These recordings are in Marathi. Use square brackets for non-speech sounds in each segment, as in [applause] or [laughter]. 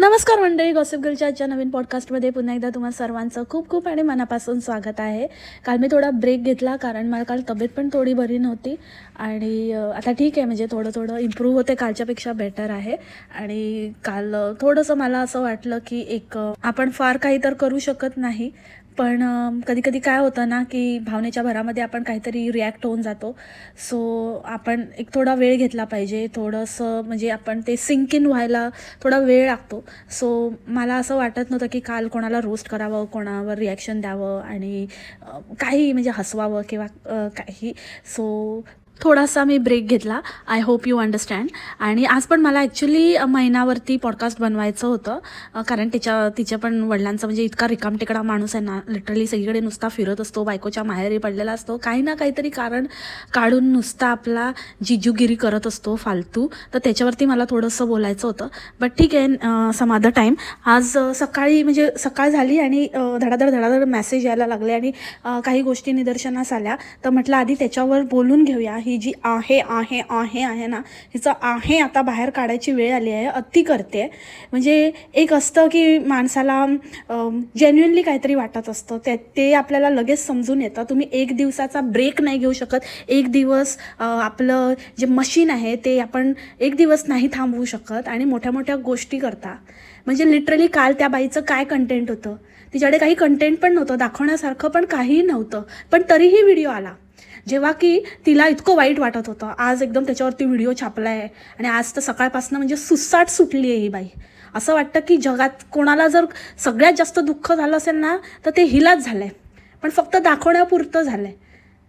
नमस्कार मंडळी गॉसिप गर्लच्या आजच्या नवीन पॉडकास्टमध्ये पुन्हा एकदा तुम्हा सर्वांचं खूप खूप आणि मनापासून स्वागत आहे. काल मी थोडा ब्रेक घेतला कारण मला काल तब्येत पण थोडी बरी नव्हती आणि आता ठीक आहे म्हणजे थोडं थोडं इम्प्रूव्ह होते कालच्यापेक्षा बेटर आहे. आणि काल थोडंसं मला असं वाटलं की एक आपण फार काही तर करू शकत नाही पण कधी कधी काय होतं ना की भावनेच्या भरामध्ये आपण काहीतरी रिॲक्ट होऊन जातो. सो आपण एक थोडा वेळ घेतला पाहिजे. थोडंसं म्हणजे आपण ते सिंक इन व्हायला थोडा वेळ लागतो. सो मला असं वाटत नव्हतं की काल कोणाला रोस्ट करावं कोणावर रिॲक्शन द्यावं आणि काही म्हणजे हसवावं किंवा काही. सो थोडासा मी ब्रेक घेतला. आय होप यू अंडरस्टँड आणि आज पण मला ॲक्च्युली महिनावरती पॉडकास्ट बनवायचं होतं. कारण तिच्या तिच्या पण वडिलांचा म्हणजे इतका रिकामटेकडा माणूस आहे ना. लिटरली सगळीकडे नुसता फिरत असतो बायकोच्या माहेरी पडलेला असतो. काही ना काहीतरी कारण काढून नुसता आपला जिजूगिरी करत असतो फालतू. तर त्याच्यावरती मला थोडंसं बोलायचं होतं. बट ठीक आहे सम अदर टाईम आज सकाळी म्हणजे सकाळ झाली आणि धडाधड धडाधड मेसेज यायला लागले आणि काही गोष्टी निदर्शनास आल्या. तर म्हटलं आधी त्याच्यावर बोलून घेऊया. ही जी आहे आहे आहे आहे ना हिचं आहे आता बाहेर काढायची वेळ आली आहे अति करते. म्हणजे एक असतं की माणसाला जेन्युनली काहीतरी वाटत असतं. ते ते आपल्याला लगेच समजून येतं. तुम्ही एक दिवसाचा ब्रेक नाही घेऊ शकत. एक दिवस आपलं जे मशीन आहे ते आपण एक दिवस नाही थांबवू शकत आणि मोठ्या मोठ्या गोष्टी करता. म्हणजे लिटरली काल त्या बाईचं काय कंटेंट होतं? तिच्याकडे काही कंटेंट पण नव्हतं. दाखवण्यासारखं पण काहीही नव्हतं. पण तरीही व्हिडिओ आला. जेव्हा की तिला इतकं वाईट वाटत होतं. आज एकदम त्याच्यावरती व्हिडिओ छापला आहे आणि आज तर सकाळपासून म्हणजे सुसाट सुटली आहे ही बाई. असं वाटतं की जगात कोणाला जर सगळ्यात जास्त दुःख झालं असेल ना तर ते हिलाच झालं आहे पण फक्त दाखवण्यापुरतं झालं आहे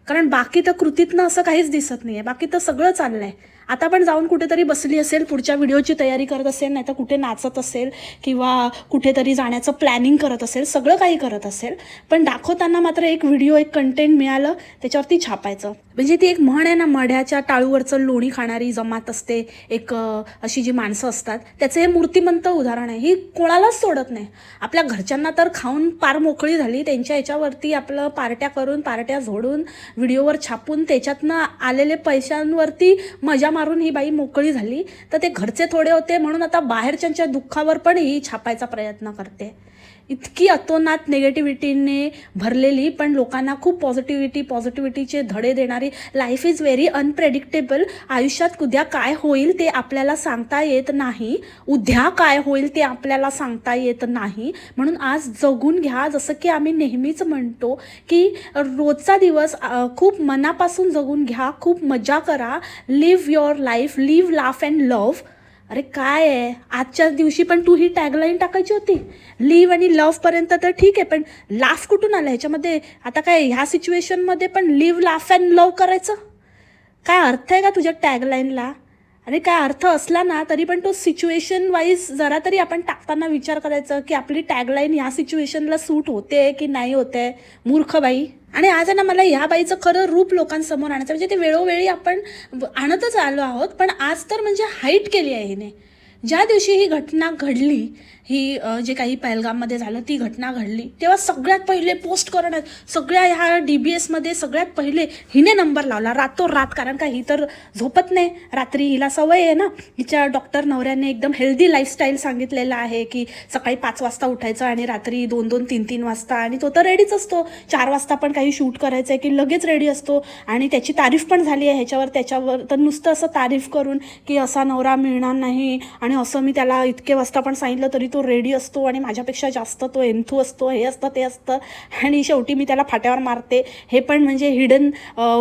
कारण बाकी तर कृतीतनं असं काहीच दिसत नाही आहे बाकी तर सगळं चाललं आहे आता पण जाऊन कुठेतरी बसली असेल पुढच्या व्हिडिओची तयारी करत असेल नाही तर कुठे नाचत असेल किंवा कुठेतरी जाण्याचं प्लॅनिंग करत असेल सगळं काही करत असेल. पण दाखवताना मात्र एक व्हिडिओ एक कंटेंट मिळालं त्याच्यावरती छापायचं. म्हणजे ती एक म्हण आहे ना मढ्याच्या टाळूवरचं लोणी खाणारी जमात असते एक अशी जी माणसं असतात त्याचं हे मूर्तिमंत उदाहरण आहे. ही कोणालाच सोडत नाही. आपल्या घरच्यांना तर खाऊन पार मोकळी झाली त्यांच्या याच्यावरती आपलं पार्ट्या करून पार्ट्या झोडून व्हिडिओवर छापून त्याच्यातनं आलेले पैशांवरती मजा मारून ही बाई मोकळी झाली. तर ते घरचे थोडे होते म्हणून आता बाहेरच्यांच्या दुःखावर पण ही छापायचा प्रयत्न करते. इतकी अतोनात निगेटिव्हिटीने भरलेली पण लोकांना खूप पॉझिटिव्हिटी पॉझिटिव्हिटीचे धडे देणारी लाईफ इज व्हेरी अनप्रेडिक्टेबल आयुष्यात उद्या काय होईल ते आपल्याला सांगता येत नाही. उद्या काय होईल ते आपल्याला सांगता येत नाही. म्हणून आज जगून घ्या. जसं की आम्ही नेहमीच म्हणतो की रोजचा दिवस खूप मनापासून जगून घ्या. खूप मजा करा. Live your life live laugh and love अरे काय आहे? आजच्या दिवशी पण तू ही टॅगलाईन टाकायची होती. लिव्ह आणि लव्हपर्यंत तर ठीक आहे पण लाफ कुठून आलं? ह्याच्यामध्ये आता काय ह्या सिच्युएशनमध्ये पण लिव्ह लाफ अँड लव्ह करायचं? काय अर्थ आहे का तुझ्या टॅगलाईनला आणि काय अर्थ असला ना तरी पण तो सिच्युएशन वाईज जरा तरी आपण टाकताना विचार करायचा की आपली टॅगलाईन ह्या सिच्युएशनला सूट होते की नाही होते. मूर्ख बाई. आणि आज आहे ना मला ह्या बाईचं खरं रूप लोकांसमोर आणायचं म्हणजे ते वेळोवेळी आपण आणतच आलो आहोत पण आज तर म्हणजे हाईट केली आहे हिने. ज्या दिवशी ही घटना घडली ही जे काही पहलगाममध्ये झालं ती घटना घडली. तेव्हा सगळ्यात पहिले पोस्ट करण्यात सगळ्या ह्या डी बी एसमध्ये सगळ्यात पहिले हिने नंबर लावला रातोरात. कारण का ही तर झोपत नाही. रात्री हिला सवय आहे ना. हिच्या डॉक्टर नवऱ्याने एकदम हेल्दी लाईफस्टाईल सांगितलेलं आहे की सकाळी पाच वाजता उठायचं आणि रात्री दोन दोन तीन तीन वाजता. आणि तो तर रेडीच असतो. चार वाजता पण काही शूट करायचं आहे की लगेच रेडी असतो. आणि त्याची तारीफ पण झाली आहे ह्याच्यावर. त्याच्यावर तर नुसतं असं तारीफ करून की असा नवरा मिळणार नाही. आणि असं मी त्याला इतके वाजता पण सांगितलं तरी तो रेडी असतो आणि माझ्यापेक्षा जास्त तो एन्थू असतो हे असतं ते असतं. आणि शेवटी मी त्याला फाट्यावर मारते. हे पण म्हणजे हिडन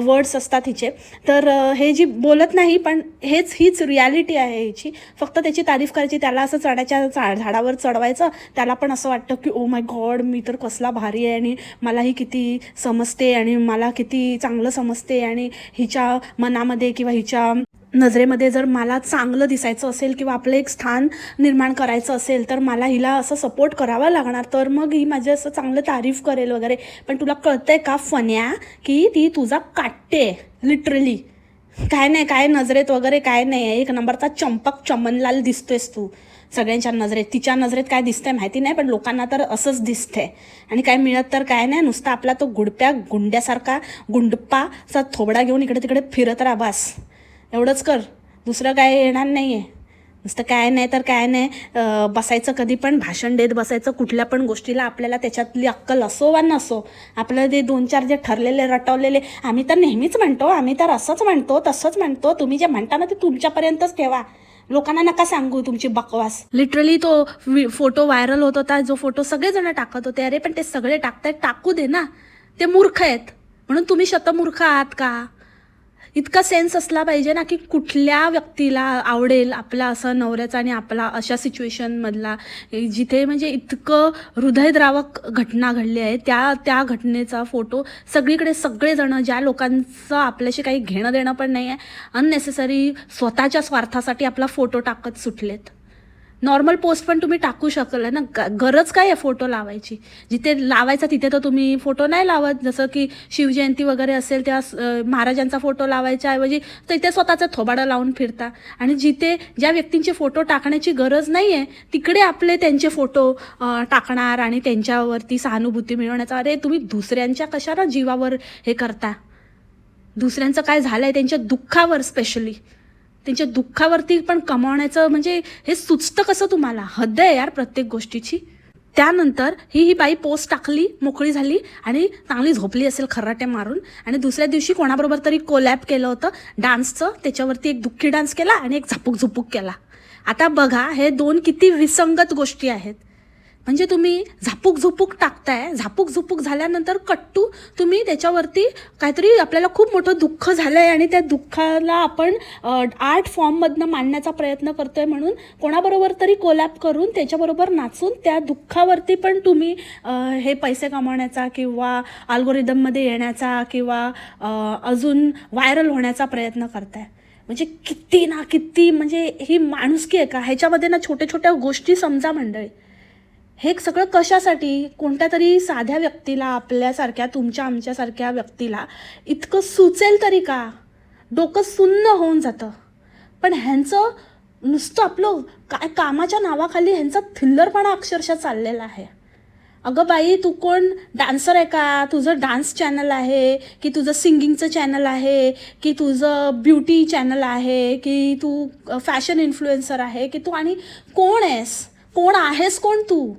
वर्ड्स असतात हिचे. तर हे जी बोलत नाही पण हेच हीच रियालिटी आहे हिची. फक्त त्याची तारीफ करायची त्याला असं चढायच्या झा झाडावर चढवायचं. त्याला पण असं वाटतं की ओ माय गॉड मी तर कसला भारी आहे आणि मलाही किती समजते आणि मला किती चांगलं समजते. आणि हिच्या मनामध्ये किंवा हिच्या नजरेमध्ये जर मला चांगलं दिसायचं असेल किंवा आपलं एक स्थान निर्माण करायचं असेल तर मला हिला असं सपोर्ट करावा लागणार. तर मग ही माझी असं चांगलं तारीफ करेल वगैरे. पण तुला कळतंय का फन्या की ती तुझा काटते लिटरली काय नाही काय नजरेत वगैरे काय नाही आहे. एक नंबरचा चंपक चमनलाल दिसतोयस तू. सगळ्यांच्या नजरेत तिच्या नजरेत काय दिसतंय माहिती नाही पण लोकांना तर असंच दिसतंय. आणि काय मिळत तर काय नाही नुसता आपला तो गुडप्या गुंड्यासारखा गुंडप्पाचा थोबडा घेऊन इकडे तिकडे फिरत राहा बस. एवढंच कर. दुसरं काय येणार नाही आहे नुसतं काय नाही तर काय नाही. बसायचं कधी पण भाषण देत बसायचं कुठल्या पण गोष्टीला आपल्याला त्याच्यातली अक्कल असो वा नसो आपलं ते दोन चार जे ठरलेले रटवलेले आम्ही तर नेहमीच म्हणतो आम्ही तर असंच म्हणतो तसंच म्हणतो तुम्ही जे म्हणता ना ते तुमच्यापर्यंतच ठेवा. लोकांना नका सांगू तुमची बकवास. लिटरली तो फोटो व्हायरल होत होता जो फोटो सगळेजण टाकत होते अरे पण ते सगळे टाकतायत टाकू दे ना. ते मूर्ख आहेत. म्हणून तुम्ही शतमूर्ख आहात का? इतका सेन्स असला पाहिजे ना की कुठल्या व्यक्तीला आवडेल आपला असं नवऱ्याचा आणि आपला अशा सिच्युएशनमधला जिथे म्हणजे इतकं हृदयद्रावक घटना घडली आहे त्या त्या घटनेचा फोटो सगळीकडे सगळेजणं ज्या लोकांचं आपल्याशी काही घेणं देणं पण नाही आहे अननेसेसरी स्वतःच्या स्वार्थासाठी आपला फोटो टाकत सुटलेत. नॉर्मल पोस्ट पण तुम्ही टाकू शकल ना. ग- गरज काय आहे फोटो लावायची? जिथे लावायचा तिथे तर तुम्ही फोटो नाही लावत. जसं की शिवजयंती वगैरे असेल तेव्हा स- महाराजांचा फोटो लावायच्या ऐवजी तिथे स्वतःचा थोबाडा लावून फिरता. आणि जिथे ज्या व्यक्तींचे फोटो टाकण्याची गरज नाही आहे तिकडे आपले त्यांचे फोटो टाकणार आणि त्यांच्यावरती सहानुभूती मिळवण्याचा. अरे तुम्ही दुसऱ्यांच्या कशाला जीवावर हे करता? दुसऱ्यांचं काय झालं आहे त्यांच्या दुःखावर स्पेशली त्यांच्या दुःखावरती पण कमावण्याचं म्हणजे हे सुचतं कसं तुम्हाला? हद्द आहे यार प्रत्येक गोष्टीची. त्यानंतर ही ही बाई पोस्ट टाकली मोकळी झाली आणि चांगली झोपली असेल खराटे मारून. आणि दुसऱ्या दिवशी कोणाबरोबर तरी कोलॅप केलं होतं डान्सचं त्याच्यावरती एक दुःखी डान्स केला आणि एक झापूक झुपूक केला. आता बघा हे दोन किती विसंगत गोष्टी आहेत. म्हणजे तुम्ही झापूक झुपूक टाकताय झापूक झुपूक झाल्यानंतर कट्टू तुम्ही त्याच्यावरती काहीतरी आपल्याला खूप मोठं दुःख झालं आहे आणि त्या दुःखाला आपण आर्ट फॉर्ममधनं मांडण्याचा प्रयत्न करतोय म्हणून कोणाबरोबर तरी कोलॅप करून त्याच्याबरोबर नाचून त्या दुःखावरती पण तुम्ही हे पैसे कमावण्याचा किंवा अल्गोरिदममध्ये येण्याचा किंवा अजून व्हायरल होण्याचा प्रयत्न करताय. म्हणजे किती ना किती म्हणजे ही माणुसकी आहे का? ह्याच्यामध्ये ना छोट्या छोट्या गोष्टी समजा मंडळी. हे सगळं कशासाठी? कोणत्या तरी साध्या व्यक्तीला आपल्यासारख्या तुमच्या आमच्यासारख्या व्यक्तीला इतकं सुचेल तरी का? डोकं सुन्न होऊन जातं. पण ह्यांचं नुसतं आपलं काय कामाच्या नावाखाली ह्यांचा थिल्लरपणा अक्षरशः चाललेला आहे. अगं बाई तू कोण? डान्सर आहे का? तुझं डान्स चॅनल आहे की तुझं सिंगिंगचं चॅनल आहे की तुझं ब्युटी चॅनल आहे की तू फॅशन इन्फ्लुएन्सर आहे की तू आणि कोण आहेस? कोण आहेस कोण तू?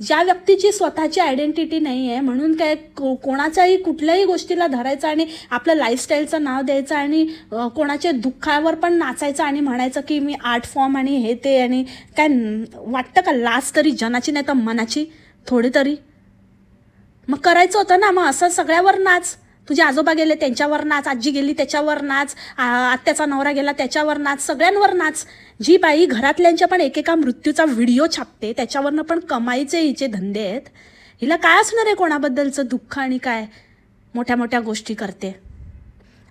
ज्या व्यक्तीची स्वतःची आयडेंटिटी नाही आहे म्हणून काय को कोणाच्याही कुठल्याही गोष्टीला धरायचं आणि आपलं लाईफस्टाईलचं नाव द्यायचं आणि कोणाच्या दुःखावर पण नाचायचं आणि म्हणायचं की मी आर्ट फॉर्म आणि हे ते आणि काय वाटतं का लास्ट तरी जनाची नाही तर मनाची? थोडी तरी. मग करायचं होतं ना मग असं सगळ्यावर नाच. तुझे आजोबा गेले त्यांच्यावर नाच. आजी गेली त्याच्यावर नाच. आत्याचा नवरा गेला त्याच्यावर नाच. सगळ्यांवर नाच. जी बाई घरातल्यांच्या पण एकेका मृत्यूचा व्हिडिओ छापते त्याच्यावरनं पण कमाईचे हिचे धंदे आहेत. हिला काय असणार आहे कोणाबद्दलचं दुःख आणि काय मोठ्या मोठ्या गोष्टी करते?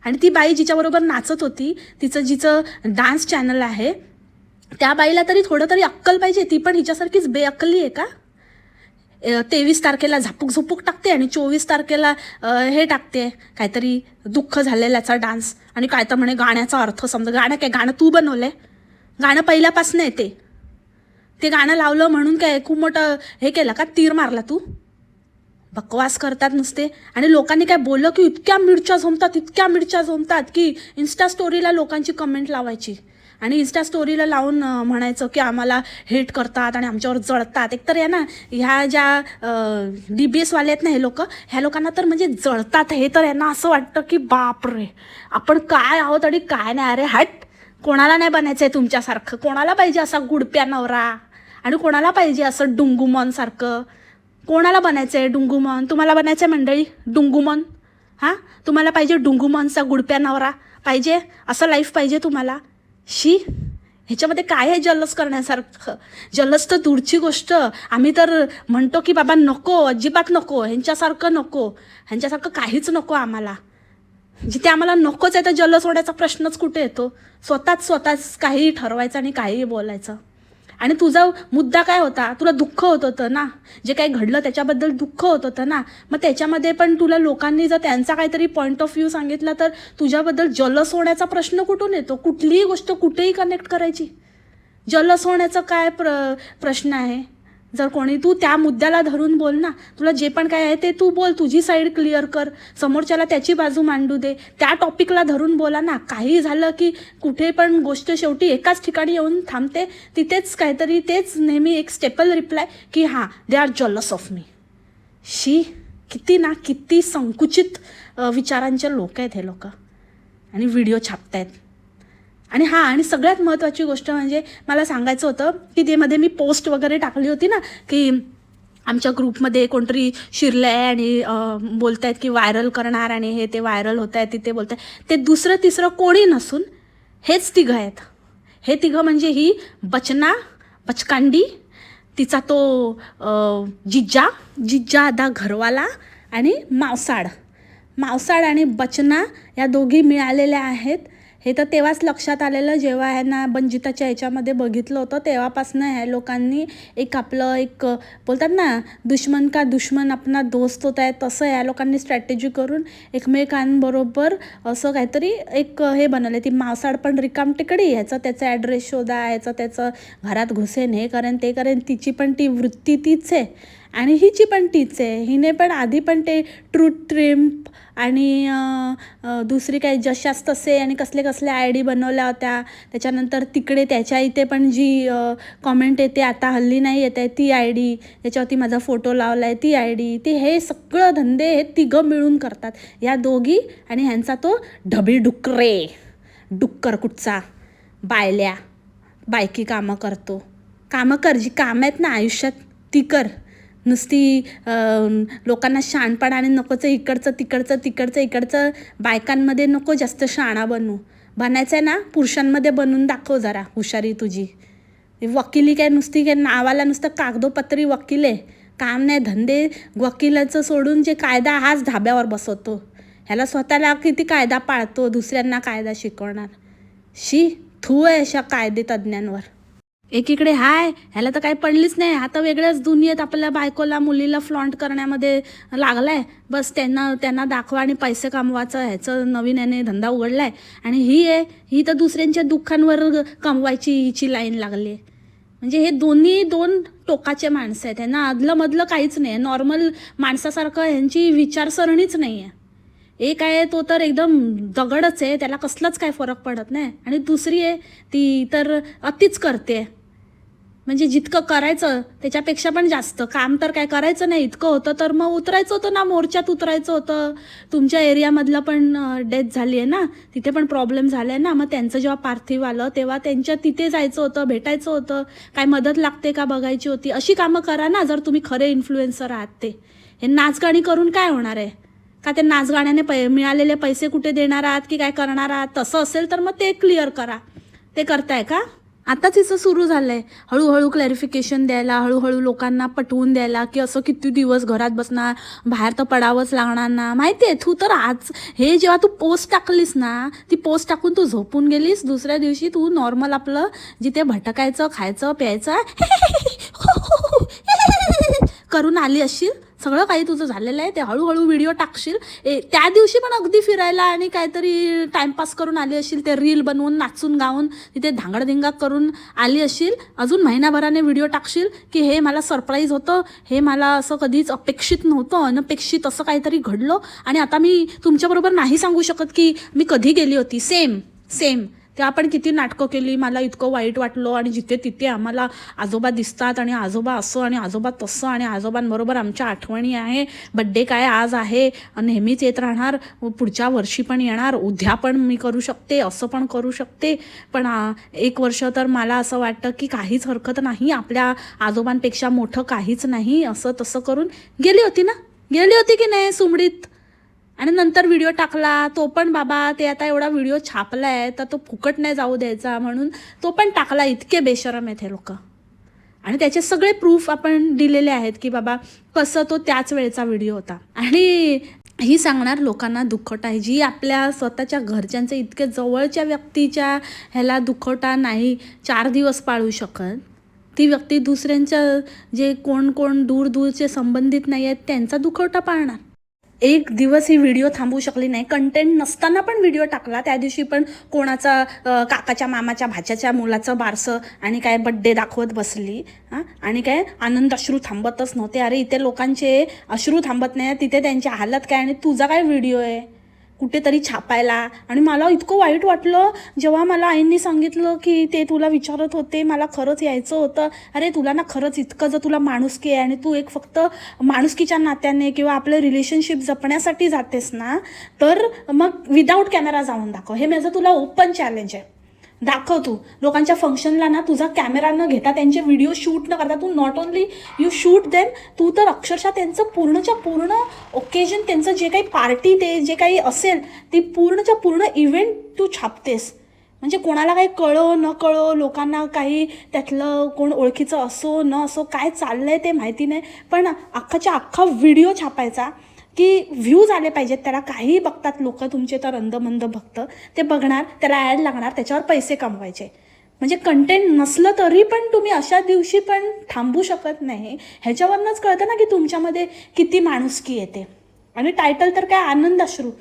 आणि ती बाई जिच्याबरोबर नाचत होती तिचं जिचं डान्स चॅनल आहे त्या बाईला तरी थोडं तरी अक्कल पाहिजे ती पण हिच्यासारखीच बेअक्कली आहे का? तेवीस तारखेला झापूक झुपूक टाकते आणि चोवीस तारखेला हे टाकते काहीतरी दुःख झालेल्याचा डान्स. आणि काय तर म्हणे गाण्याचा अर्थ समजा गाणं काय गाणं तू बनवलं आहे गाणं पहिल्यापासून येते ते. गाणं लावलं म्हणून काय खूप मोठं हे केलं का? तीर मारला तू. बकवास करतात नुसते. आणि लोकांनी काय बोललं की इतक्या मिरच्या झोमतात इतक्या मिरच्या झोमतात की इन्स्टा स्टोरीला लोकांची कमेंट लावायची. आणि इन्स्टा स्टोरीला लावून म्हणायचं की आम्हाला हेट करतात आणि आमच्यावर जळतात. एकतर या ना ह्या ज्या डी बी एसवाले आहेत ना हे लोक ह्या लोकांना तर म्हणजे जळतात. हे तर यांना असं वाटतं की बाप रे आपण काय आहोत आणि काय नाही. अरे हट. कोणाला नाही बनायचं आहे तुमच्यासारखं. कोणाला पाहिजे असा गुडप्या नवरा? आणि कोणाला पाहिजे असं डुंगुमॉनसारखं कोणाला बनायचं आहे डुंगुमॉन? तुम्हाला बनायचं आहे मंडळी डुंगुमॉन. हां? तुम्हाला पाहिजे डुंगुमॉनचा गुडप्या नवरा? पाहिजे? असं लाईफ पाहिजे तुम्हाला? शी! ह्याच्यामध्ये काय आहे जल्लस करण्यासारखं? जल्लस तर दूरची गोष्ट. आम्ही तर म्हणतो की बाबा नको अजिबात नको ह्यांच्यासारखं नको. ह्यांच्यासारखं काहीच नको आम्हाला. जिथे आम्हाला नकोच आहे तर जल सोडायचा प्रश्नच कुठे येतो? स्वतःच स्वतःच काहीही ठरवायचं आणि काहीही बोलायचं. आणि तुझा मुद्दा काय होता? तुला दुःख होत होतं ना? जे काही घडलं त्याच्याबद्दल दुःख होत होतं ना? मग त्याच्यामध्ये पण तुला लोकांनी जर त्यांचा काहीतरी पॉईंट ऑफ व्ह्यू सांगितला तर तुझ्याबद्दल जलस होण्याचा प्रश्न कुठून येतो? कुठलीही गोष्ट कुठेही कनेक्ट करायची. जलस होण्याचा काय प्र प्रश्न आहे? जर कोणी तू त्या मुद्द्याला धरून बोल ना तुला जे पण काय आहे ते तू बोल तुझी साईड क्लिअर कर. समोरच्याला त्याची बाजू मांडू दे. त्या टॉपिकला धरून बोला ना. काही झालं की कुठे पण गोष्ट शेवटी एकाच ठिकाणी येऊन थांबते. तिथेच काहीतरी तेच नेहमी एक स्टेपल रिप्लाय की हां they are jealous of me शी किती ना किती संकुचित विचारांचे लोक आहेत हे लोक. आणि व्हिडिओ छापतायत. आणि हां आणि सगळ्यात महत्त्वाची गोष्ट म्हणजे मला सांगायचं होतं की ते मध्ये मी पोस्ट वगैरे टाकली होती ना की आमच्या ग्रुपमध्ये कोणतरी शिरलं आहे आणि बोलत आहेत की व्हायरल करणार आणि हे ते व्हायरल होत आहे तिथे बोलत आहे ते दुसरं तिसरं कोणी नसून हेच तिघं आहेत. हे तिघं म्हणजे ही बचना बचकांडी तिचा तो जिज्जा जिज्जा आदा घरवाला आणि मावसाड. मावसाड आणि बचना या दोघी मिळालेल्या आहेत. हे तर तेव्हाच लक्षात आलेलं जेव्हा ह्यांना बंजिताच्या ह्याच्यामध्ये बघितलं होतं तेव्हापासनं ह्या लोकांनी एक आपलं एक बोलतात ना दुश्मन का दुश्मन आपला दोस्त होत आहे तसं या लोकांनी स्ट्रॅटेजी करून एकमेकांबरोबर असं काहीतरी एक हे बनवलं. ती मावसाड पण रिकाम टिकडी ह्याचा त्याचा ॲड्रेस शोधा ह्याचं त्याचं घरात घुसेन हे करेन ते करेन तिची पण ती वृत्ती तीच आहे. आणि हिची पण तीच आहे. हिने पण आधी पण ते ट्रू ट्रिम्प आणि दुसरी काही जशास तसे आणि कसले कसले आय डी बनवल्या होत्या. त्याच्यानंतर तिकडे त्याच्या इथे पण जी कॉमेंट येते आता हल्ली नाही येत आहे ती आय डी. त्याच्यावरती माझा फोटो लावला आहे ती आय डी. ते हे सगळं धंदे हे तिघं मिळून करतात. या दोघी आणि ह्यांचा तो ढबी डुकरे. डुक्कर कुठचा? बायल्या. बायकी कामं करतो. कामं कर जी कामं आहेत ना आयुष्यात ती कर. नुसती लोकांना शहाणपण आणि नकोचं इकडचं तिकडचं तिकडचं इकडचं बायकांमध्ये नको जास्त शाणा बनू. बनायचं आहे ना पुरुषांमध्ये बनून दाखव जरा हुशारी तुझी. वकिली काय नुसती काय नावाला नुसतं कागदोपत्री वकील आहे. काम नाही धंदे वकिलाचं सोडून जे कायदा हाच धाब्यावर बसवतो. ह्याला स्वतःला किती कायदा पाळतो दुसऱ्यांना कायदा शिकवणार. शी थू आहे अशा कायदे तज्ज्ञांवर एकीकडे हाय ह्याला तर काही पडलीच नाही. आता वेगळ्याच दुनियेत आपल्या बायकोला मुलीला फ्लॉन्ट करण्यामध्ये लागलाय. बस त्यांना त्यांना दाखवा आणि पैसे कमवायचं. ह्याचं नवीन याने धंदा उघडलाय. आणि ही आहे ही तर दुसऱ्यांच्या दुःखांवर कमवायची हिची लाईन लागली आहे म्हणजे हे दोन्ही दोन टोकाचे माणसं आहेत. त्यांना आदलं काहीच नाही. आहे नॉर्मल माणसासारखं ह्यांची विचारसरणीच नाही आहे एक आहे तो तर एकदम दगडच आहे. त्याला कसलाच काय फरक पडत नाही. आणि दुसरी आहे ती तर अतिच करते म्हणजे जितकं करायचं त्याच्यापेक्षा पण जास्त. काम तर काय करायचं नाही इतकं होतं तर मग उतरायचं होतं ना मोर्चात उतरायचं होतं. तुमच्या एरियामधलं पण डेथ झाली आहे ना तिथे पण प्रॉब्लेम झाले ना मग त्यांचं जेव्हा पार्थिव आलं तेव्हा त्यांच्या तिथे जायचं होतं भेटायचं होतं. काय मदत लागते का बघायची होती? अशी कामं करा ना जर तुम्ही खरे इन्फ्लुएन्सर आहात ते. हे नाचगाणी करून काय होणार आहे? का ते नाचगाण्याने पै मिळालेले पैसे कुठे देणार आहात की काय करणार आहात? तसं असेल तर मग ते क्लिअर करा. ते करताय का? आताच हिचं सुरू झालं आहे हळूहळू क्लॅरिफिकेशन द्यायला हळूहळू लोकांना पटवून द्यायला की असं किती दिवस घरात बसणार बाहेर तर पडावंच लागणार ना. माहिती आहे तू तर आज हे जेव्हा तू पोस्ट टाकलीस ना ती पोस्ट टाकून तू झोपून गेलीस दुसऱ्या दिवशी तू नॉर्मल आपलं जिथे भटकायचं खायचं प्यायचं [laughs] करून आली असशील सगळं काही तुझं झालेलं आहे ते हळूहळू व्हिडिओ टाकशील. ए त्या दिवशी पण अगदी फिरायला आणि काहीतरी टाइमपास करून आली असेल ते रील बनवून नाचून गाऊन तिथे धांगडधिंगा करून आली असशील अजून महिनाभराने व्हिडिओ टाकशील की हे मला सरप्राईज होतं हे मला असं कधीच अपेक्षित नव्हतं अनपेक्षित असं काहीतरी घडलं. आणि आता मी तुमच्याबरोबर नाही सांगू शकत की मी कधी गेली होती. सेम सेम ते आपण किती नाटकं केली मला इतकं वाईट वाटलं आणि जिथे तिथे आम्हाला आजोबा दिसतात आणि आजोबा असं आणि आजोबा तसं आणि आजोबांबरोबर आमच्या आठवणी आहे बड्डे काय आज आहे नेहमीच येत राहणार पुढच्या वर्षी पण येणार उद्या पण मी करू शकते असं पण करू शकते. पण एक वर्ष तर मला असं वाटतं की काहीच हरकत नाही आपल्या आजोबांपेक्षा मोठं काहीच नाही असं तसं करून गेली होती ना? गेली होती की नाही सुमडीत? आणि नंतर व्हिडिओ टाकला तो पण बाबा ते आता एवढा व्हिडिओ छापलाय तर तो फुकट नाही जाऊ द्यायचा म्हणून तो पण टाकला इतके बेशरम आहेत हे लोक. आणि त्याचे सगळे प्रूफ आपण दिलेले आहेत की बाबा कसं तो त्याच वेळेचा व्हिडिओ होता. आणि ही सांगणार लोकांना दुखवटा आहे. जी आपल्या स्वतःच्या घरच्यांचे इतके जवळच्या व्यक्तीच्या ह्याला दुखवटा नाही चार दिवस पाळू शकत. ती व्यक्ती दुसऱ्यांच्या जे कोण कोण दूर दूरचे संबंधित नाही आहेत त्यांचा दुखवटा पाळणार. एक दिवस ही व्हिडिओ थांबवू शकली नाही. कंटेंट नसताना पण व्हिडिओ टाकला. त्या दिवशी पण कोणाचा काकाच्या मामाच्या भाच्याच्या मुलाचं बारसं आणि काय बड्डे दाखवत बसली. हां? आणि काय आनंद अश्रू थांबतच नव्हते. अरे इथे लोकांचे अश्रू थांबत नाही. तिथे त्यांची हालत काय आणि तुझा काय व्हिडिओ आहे? कुठेतरी छापायला. आणि मला इतकं वाईट वाटलं जेव्हा मला आईंनी सांगितलं की ते तुला विचारत होते मला खरंच यायचं होतं. अरे तुला ना खरंच इतकं जर तुला माणुसकी आहे आणि तू एक फक्त माणुसकीच्या नात्याने किंवा आपलं रिलेशनशिप जपण्यासाठी जातेस ना तर मग विदाऊट कॅमेरा जाऊन दाखव. हे माझं तुला ओपन चॅलेंज आहे. दाखव तू लोकांच्या फंक्शनला ना तुझा कॅमेरा न घेता त्यांचे व्हिडिओ शूट न करता तू not only you shoot them तू तर अक्षरशः त्यांचं पूर्णच्या पूर्ण ओकेजन त्यांचं जे काही पार्टी ते जे काही असेल ती पूर्णच्या पूर्ण इव्हेंट तू छापतेस. म्हणजे कोणाला काही कळो न कळो लोकांना काही त्यातलं कोण ओळखीचं असो न असो काय चाललं आहे ते माहिती नाही. पण अख्खाच्या अख्खा व्हिडिओ छापायचा. की व्ह्यूज आले पाहिजेत त्याला काहीही बघतात लोक तुमचे तर अंधमंद भक्त ते बघणार त्याला ॲड लागणार त्याच्यावर पैसे कमवायचे. म्हणजे कंटेंट नसलं तरी पण तुम्ही अशा दिवशी पण थांबू शकत नाही. ह्याच्यावरनंच कळतं ना की तुमच्यामध्ये किती माणुसकी येते. आणि टायटल तर काय आनंद अश्रू.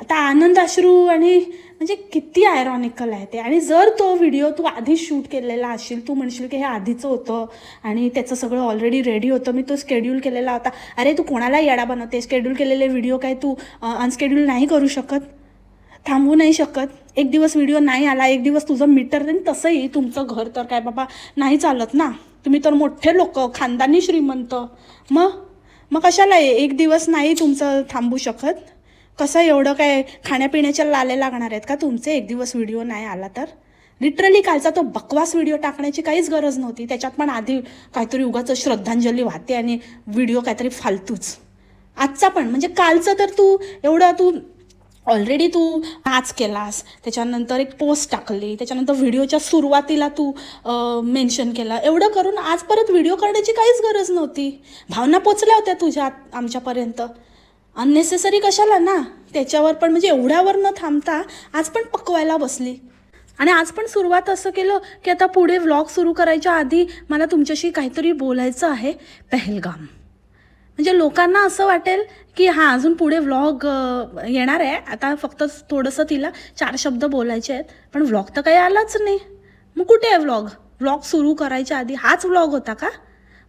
आता आनंद अश्रू आणि म्हणजे किती आयरॉनिकल आहे ते. आणि जर तो व्हिडिओ तू आधी शूट केलेला असशील तू म्हणशील की हे आधीचं होतं आणि त्याचं सगळं ऑलरेडी रेडी होतं मी तो स्केड्यूल केलेला होता. अरे तू कोणाला येडा बनवते? स्केड्यूल केलेले व्हिडिओ काय तू अनस्केड्यूल नाही करू शकत? थांबू नाही शकत. एक दिवस व्हिडिओ नाही आला एक दिवस तुझं मीटर आणि तसंही तुमचं घर तर काय बाबा नाही चालत ना? तुम्ही तर मोठे लोक खानदानी श्रीमंत. मग? मग कशाला एक दिवस नाही तुमचं थांबू शकत? कसं एवढं काय खाण्यापिण्याच्या लाले लागणार आहेत का? तुमचे एक दिवस व्हिडिओ नाही आला तर? लिटरली कालचा तो बकवास व्हिडिओ टाकण्याची काहीच गरज नव्हती. त्याच्यात पण आधी काहीतरी उगाच श्रद्धांजली वाहते आणि व्हिडिओ काहीतरी फालतूच. आजचा पण म्हणजे कालचं तर तू एवढं तू ऑलरेडी तू नाच केलास. त्याच्यानंतर एक पोस्ट टाकली. त्याच्यानंतर व्हिडिओच्या सुरुवातीला तू मेन्शन केलं. एवढं करून आज परत व्हिडिओ करण्याची काहीच गरज नव्हती. भावना पोचल्या होत्या तुझ्या आमच्यापर्यंत. अननेसेसरी कशाला ना? त्याच्यावर पण म्हणजे एवढ्यावर न थांबता आज पण पकवायला बसली. आणि आज पण सुरुवात असं केलं की आता पुढे व्लॉग सुरू करायच्या आधी मला तुमच्याशी काहीतरी बोलायचं आहे. पहलगाम. म्हणजे लोकांना असं वाटेल की हां अजून पुढे व्लॉग येणार आहे. आता फक्त थोडंसं तिला चार शब्द बोलायचे आहेत. पण व्लॉग तर काही आलाच नाही. मग कुठे आहे व्लॉग व्लॉग सुरू करायच्या आधी हाच व्लॉग होता का?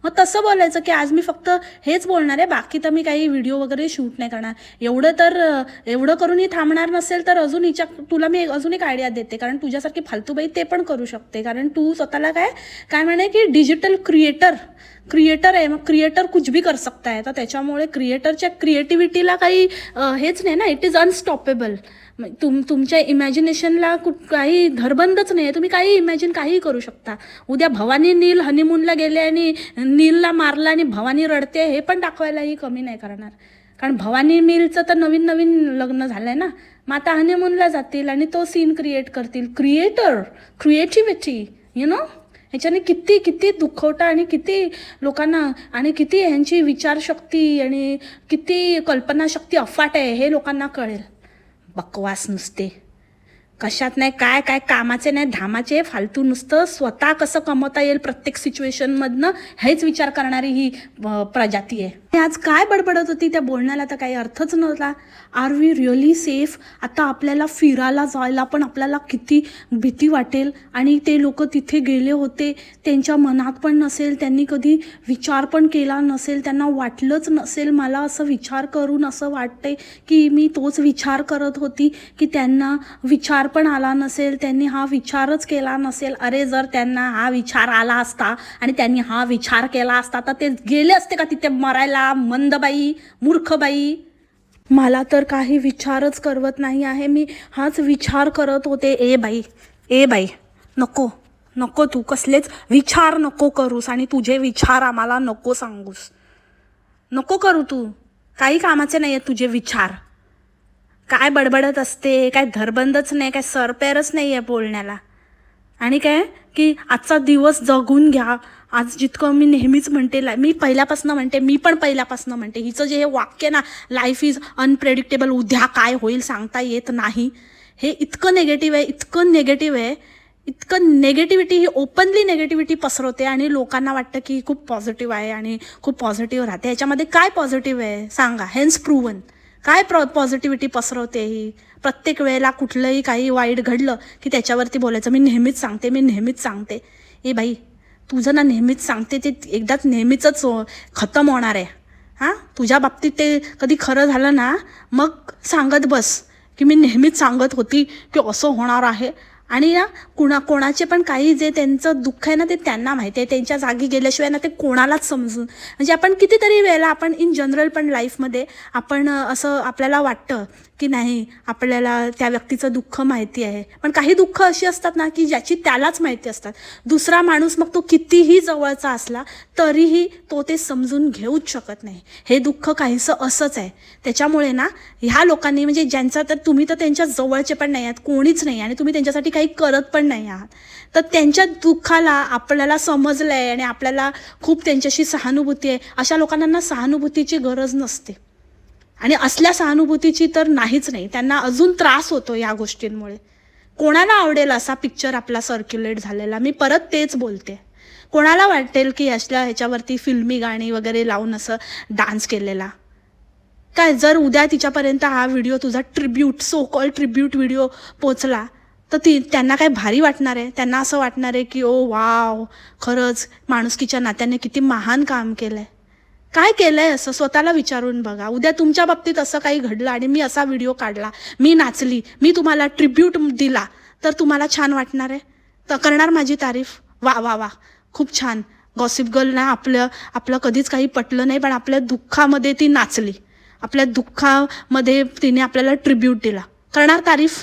मग तसं बोलायचं की आज मी फक्त हेच बोलणार आहे बाकी तर मी काही व्हिडिओ वगैरे शूट नाही करणार. एवढं तर एवढं करूनही थांबणार नसेल तर अजून हिच्या तुला मी अजून एक आयडिया देते. कारण तुझ्यासारखी फालतूबाई ते पण करू शकते. कारण तू स्वतःला काय काय म्हणे की डिजिटल क्रिएटर क्रिएटर आहे. मग क्रिएटर कुछ भी कर सकता है तर त्याच्यामुळे क्रिएटरच्या क्रिएटिव्हिटीला काही हेच नाही ना. इट इज अनस्टॉपेबल तुम तुमच्या इमॅजिनेशनला कुठ काही धरबंदच नाही आहे तुम्ही काही इमॅजिन काहीही करू शकता. उद्या भवानी नील हनीमूनला गेले आणि नीलला मारला आणि भवानी रडते हे पण दाखवायलाही कमी नाही करणार. कारण भवानी मिलचं तर नवीन नवीन लग्न झालं आहे ना. मग आता हनीमूनला जातील आणि तो सीन क्रिएट करतील. क्रिएटर क्रिएटिव्हिटी यु नो ह्याच्याने किती किती दुखवटा आणि किती लोकांना आणि किती ह्यांची विचारशक्ती आणि किती कल्पनाशक्ती अफाट आहे हे लोकांना कळेल. बकवास नुसते कशात नाही काय काय कामाचे नाही धामाचे फालतू नुसतं स्वतः कसं कमवता येईल प्रत्येक सिच्युएशनमधनं हेच विचार करणारी ही प्रजाती आहे. आज काय बडबडत होती त्या बोलण्याला तर काही अर्थच नव्हता. आर वी रिअली सेफ आता आपल्याला फिरायला जायला पण आपल्याला किती भीती वाटेल. आणि ते लोक तिथे गेले होते त्यांच्या मनात पण नसेल त्यांनी कधी विचार पण केला नसेल त्यांना वाटलंच नसेल. मला असं विचार करून असं वाटते की मी तोच विचार करत होती की त्यांना विचार पण आला नसेल त्यांनी हा विचारच केला नसेल अरे जर त्यांना हा विचार आला असता आणि त्यांनी हा विचार केला असता तर ते गेले असते का तिथे मरायला? मंदबाई मूर्खबाई मला तर काही विचारच करवत नाही आहे. मी हाच विचार करत होते. ए बाई ए बाई नको नको तू कसलेच विचार नको करूस आणि तुझे विचार आम्हाला नको सांगूस. नको करू तू. काही कामाचे नाही आहेत तुझे विचार. काय बडबडत असते काय धरबंदच नाही काय सरपेरच नाही आहे बोलण्याला. आणि काय की आजचा दिवस जगून घ्या. आज जितकं मी नेहमीच म्हणते ला मी पहिल्यापासून म्हणते मी पण पहिल्यापासून म्हणते हिचं जे हे वाक्य ना लाईफ इज अनप्रेडिक्टेबल उद्या काय होईल सांगता येत नाही. हे इतकं नेगेटिव्ह आहे इतकं नेगेटिव्ह आहे इतकं नेगेटिव्हिटी ही ओपनली नेगेटिव्हिटी पसरवते आणि लोकांना वाटतं की खूप पॉझिटिव्ह आहे आणि खूप पॉझिटिव्ह राहते. याच्यामध्ये काय पॉझिटिव्ह आहे सांगा. हेन्स प्रूवन काय प्र पॉझिटिव्हिटी पसरवते ही? प्रत्येक वेळेला कुठलंही काही वाईट घडलं की त्याच्यावरती बोलायचं. मी नेहमीच सांगते मी नेहमीच सांगते. ए बाई तुझं ना नेहमीच सांगते ते एकदाच नेहमीचंच हो- खतम होणार आहे. हां? तुझ्या बाबतीत ते कधी खरं झालं ना मग सांगत बस की मी नेहमीच सांगत होती की असं होणार आहे आणि ना कुणा कोणाचे पण काही जे त्यांचं दुःख आहे ना ते त्यांना माहिती आहे. त्यांच्या जागी गेल्याशिवाय ना ते कोणालाच समजून म्हणजे आपण कितीतरी वेळेला आपण इन जनरल पण लाईफमध्ये आपण असं आपल्याला वाटतं की नाही आपल्याला त्या व्यक्तीचं दुःख माहिती आहे. पण काही दुःख अशी असतात ना की ज्याची त्यालाच माहिती असतात. दुसरा माणूस मग तो कितीही जवळचा असला तरीही तो ते समजून घेऊच शकत नाही. हे दुःख काहीसं असंच आहे. त्याच्यामुळे ना ह्या लोकांनी म्हणजे ज्यांचा तर तुम्ही तर त्यांच्या जवळचे पण नाही आहात कोणीच नाही. आणि तुम्ही त्यांच्यासाठी काही करत पण नाही आहात. तर त्यांच्या दुःखाला आपल्याला समजलं आहे आणि आपल्याला खूप त्यांच्याशी सहानुभूती आहे. अशा लोकांना ना सहानुभूतीची गरज नसते. आणि असल्या सहानुभूतीची तर नाहीच नाही. त्यांना अजून त्रास होतो या गोष्टींमुळे. कोणाला आवडेल असा पिक्चर आपला सर्क्युलेट झालेला? मी परत तेच बोलते. कोणाला वाटेल की असल्या ह्याच्यावरती फिल्मी गाणी वगैरे लावून असं डान्स केलेला? काय जर उद्या तिच्यापर्यंत हा व्हिडिओ तुझा tribute so call tribute video पोचला तर ती त्यांना काय भारी वाटणार आहे? त्यांना असं वाटणार आहे की ओ वाव खरंच माणुसकीच्या नात्याने किती महान काम केलं आहे काय केलं आहे असं स्वतःला विचारून बघा. उद्या तुमच्या बाबतीत असं काही घडलं आणि मी असा व्हिडिओ काढला मी नाचली मी तुम्हाला ट्रिब्यूट दिला तर तुम्हाला छान वाटणार आहे? तर करणार माझी तारीफ? वा वा वा. खूप छान. गॉसिप गर्ल ना आपलं आपलं कधीच काही पटलं नाही पण आपल्या दुःखामध्ये ती नाचली. आपल्या दुःखामध्ये तिने आपल्याला ट्रिब्यूट दिला. करणार तारीफ?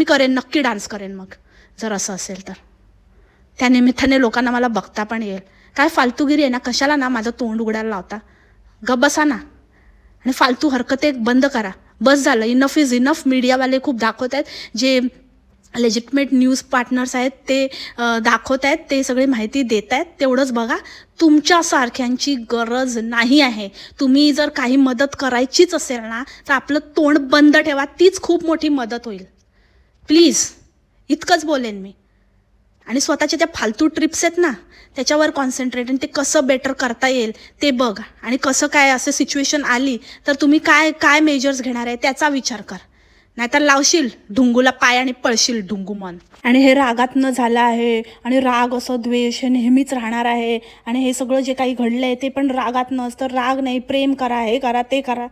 मी करेन नक्की डान्स करेन मग. जर असं असेल तर. त्या निमित्ताने लोकांना मला बघता पण येईल. काय फालतूगिरी आहे ना कशाला ना माझं तोंड उघडायला लावता? ग बसा ना. आणि फालतू हरकते बंद करा. बस झालं. इनफ इज इनफ मीडियावाले खूप दाखवत आहेत. जे लेजिटमेट न्यूज पार्टनर्स आहेत ते दाखवत आहेत ते सगळी माहिती देत आहेत. तेवढंच बघा. तुमच्यासारख्यांची गरज नाही आहे. तुम्ही जर काही मदत करायचीच असेल ना तर आपलं तोंड बंद ठेवा. तीच खूप मोठी मदत होईल. प्लीज इतकंच बोलेन मी. आणि स्वतःच्या त्या फालतू ट्रिप्स आहेत ना त्याच्यावर कॉन्सन्ट्रेट आणि ते कसं बेटर करता येईल ते बघ. आणि कसं काय असं सिच्युएशन आली तर तुम्ही काय काय मेजर्स घेणार आहे त्याचा विचार कर. नाहीतर लावशील ढुंगूला पाय आणि पळशील ढुंगू मन. आणि हे रागातनं झालं आहे आणि राग असं द्वेष हे नेहमीच राहणार आहे. आणि हे सगळं जे काही घडलं आहे ते पण रागातनंच. तर राग नाही प्रेम करा हे करा ते करा.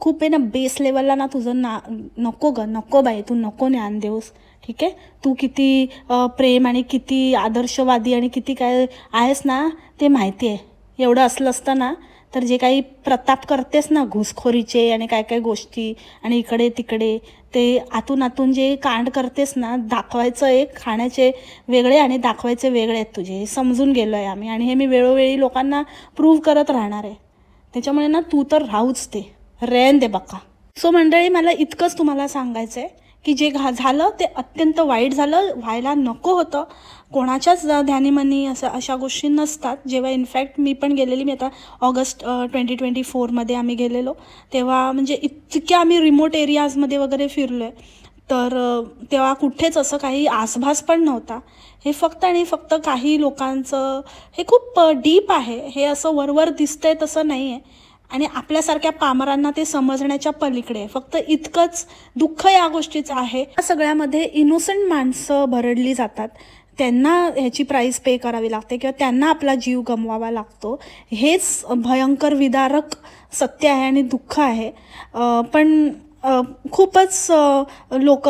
खूप आहे ना बेस लेवलला ना तुझं ना नको ग नको बाई तू नको ज्ञान देऊस. ठीक आहे? तू किती प्रेम आणि किती आदर्शवादी आणि किती काय आहेस ना ते माहिती आहे. एवढं असलं असतं ना तर जे काही प्रताप करतेस ना घुसखोरीचे आणि काय काय गोष्टी आणि इकडे तिकडे ते आतून आतून जे कांड करतेस ना दाखवायचं एक खाण्याचे वेगळे आणि दाखवायचे वेगळे आहेत तुझे. हे समजून गेलो आहे आम्ही आणि हे मी वेळोवेळी लोकांना प्रूव्ह करत राहणार आहे. त्याच्यामुळे ना तू तर राहूच ते रेन दे बका. सो मंडळी मला इतकंच तुम्हाला सांगायचं आहे की जे घा झालं ते अत्यंत वाईट झालं व्हायला नको होतं. कोणाच्याच ध्यानीमनी असं अशा गोष्टी नसतात. जेव्हा इनफॅक्ट मी पण गेलेली मी आता ऑगस्ट ट्वेंटी ट्वेंटी फोरमध्ये आम्ही गेलेलो. तेव्हा म्हणजे इतक्या आम्ही रिमोट एरियाजमध्ये वगैरे फिरलो आहे तर तेव्हा कुठेच असं काही आसभास पण नव्हता. हे फक्त आणि फक्त काही लोकांचं हे खूप डीप आहे. हे असं वरवर दिसतंय तसं नाही आहे आणि आपल्यासारख्या पामरांना ते समजण्याच्या पलीकडे. फक्त इतकंच दुःख या गोष्टीचं आहे. या सगळ्यामध्ये इनोसंट माणसं भरडली जातात. त्यांना ह्याची प्राईस पे करावी लागते किंवा त्यांना आपला जीव गमवावा लागतो. हेच भयंकर विदारक सत्य आहे आणि दुःख आहे. पण खूपच लोक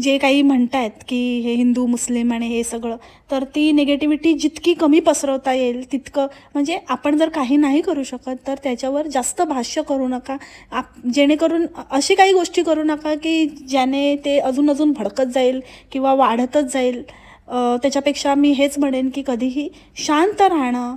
जे काही म्हणत आहेत की हे हिंदू मुस्लिम आणि हे सगळं तर ती निगेटिव्हिटी जितकी कमी पसरवता येईल तितकं म्हणजे आपण जर काही नाही करू शकत तर त्याच्यावर जास्त भाष्य करू नका. आप जेणेकरून अशी काही गोष्टी करू नका की ज्याने ते अजून अजून भडकत जाईल किंवा वाढतच जाईल. त्याच्यापेक्षा मी हेच म्हणेन की कधीही शांत राहणं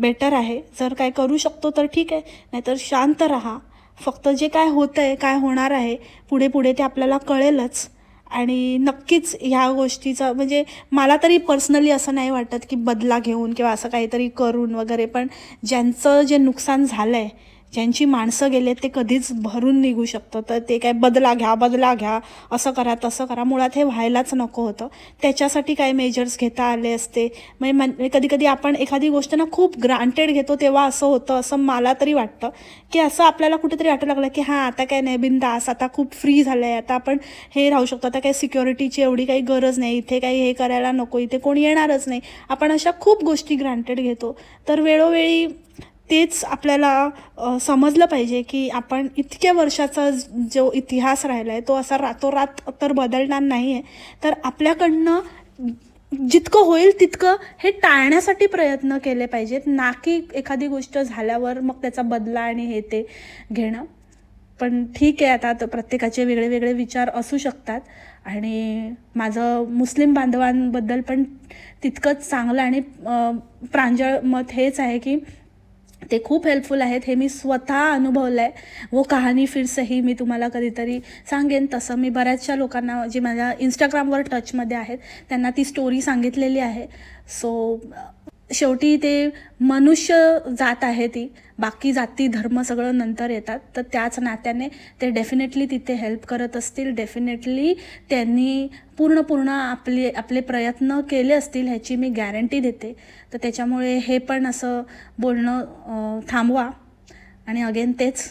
बेटर आहे. जर काय करू शकतो तर ठीक आहे नाहीतर शांत राहा. फक्त जे काय होतं आहे काय होणार आहे पुढे पुढे ते आपल्याला कळेलच. आणि नक्कीच ह्या गोष्टीचा म्हणजे मला तरी पर्सनली असं नाही वाटत की बदला घेऊन किंवा असं काहीतरी करून वगैरे पण ज्यांचं जे नुकसान झालं आहे ज्यांची माणसं गेले ते कधीच भरून निघू शकतं तर ते काय बदला घ्या बदला घ्या असं करा तसं करा. मुळात हे व्हायलाच नको होतं. त्याच्यासाठी काय मेजर्स घेता आले असते? म्हणजे, म्हणजे कधी कधी आपण एखादी गोष्ट ना खूप ग्रांटेड घेतो तेव्हा असं होतं असं मला तरी वाटतं. की असं आपल्याला कुठेतरी वाटायला लागलं की हां आता काय नाही बिनदास आता खूप फ्री झालं आहे आता आपण हे राहू शकतो. आता काही सिक्युरिटीची एवढी काही गरज नाही इथे काही हे करायला नको इथे कोणी येणारच नाही. आपण अशा खूप गोष्टी ग्रांटेड घेतो. तर वेळोवेळी तेच आपल्याला समजलं पाहिजे की आपण इतक्या वर्षाचा जो इतिहास राहिला आहे तो असा रातोरात तर बदलणार नाही आहे तर आपल्याकडनं जितकं होईल तितकं हे टाळण्यासाठी प्रयत्न केले पाहिजेत. ना की एखादी गोष्ट झाल्यावर मग त्याचा बदला आणि हे ते घेणं. पण ठीक आहे आता तर प्रत्येकाचे वेगळे वेगळे विचार असू शकतात. आणि माझं मुस्लिम बांधवांबद्दल पण तितकंच चांगलं आणि प्रांजळ मत हेच आहे की ते खूप हेल्पफुल आहेत हे मी स्वतः अनुभवलं आहे वो कहाणी फिरसही मी तुम्हाला कधीतरी सांगेन. तसं मी बऱ्याचशा लोकांना जे माझ्या इंस्टाग्रामवर टचमध्ये आहेत त्यांना ती स्टोरी सांगितलेली आहे. सो शेवटी ते मनुष्य जात आहे ती बाकी जाती धर्म सगळं नंतर येतात. तर त्याच नात्याने ते डेफिनेटली तिथे हेल्प करत असतील. डेफिनेटली त्यांनी पूर्ण पूर्ण आपले आपले प्रयत्न केले असतील ह्याची मी गॅरंटी देते. तर त्याच्यामुळे हे पण असं बोलणं थांबवा. आणि अगेन तेच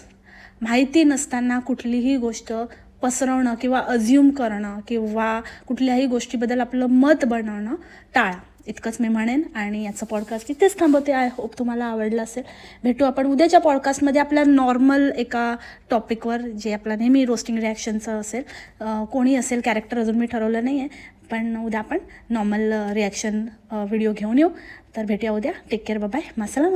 माहिती नसताना कुठलीही गोष्ट पसरवणं किंवा अज्युम करणं किंवा कुठल्याही गोष्टीबद्दल आपलं मत बनवणं टाळा. इतकंच मी म्हणेन आणि याचं पॉडकास्ट इथेच थांबवते. आय होप तुम्हाला आवडलं असेल. भेटू आपण उद्याच्या पॉडकास्टमध्ये आपल्या नॉर्मल एका टॉपिकवर जे आपला नेहमी रोस्टिंग रिॲक्शनचं असेल. कोणी असेल कॅरेक्टर अजून मी ठरवलं नाही आहे पण उद्या आपण नॉर्मल रिॲक्शन व्हिडिओ घेऊन येऊ. तर भेटूया उद्या. Take care bye मासला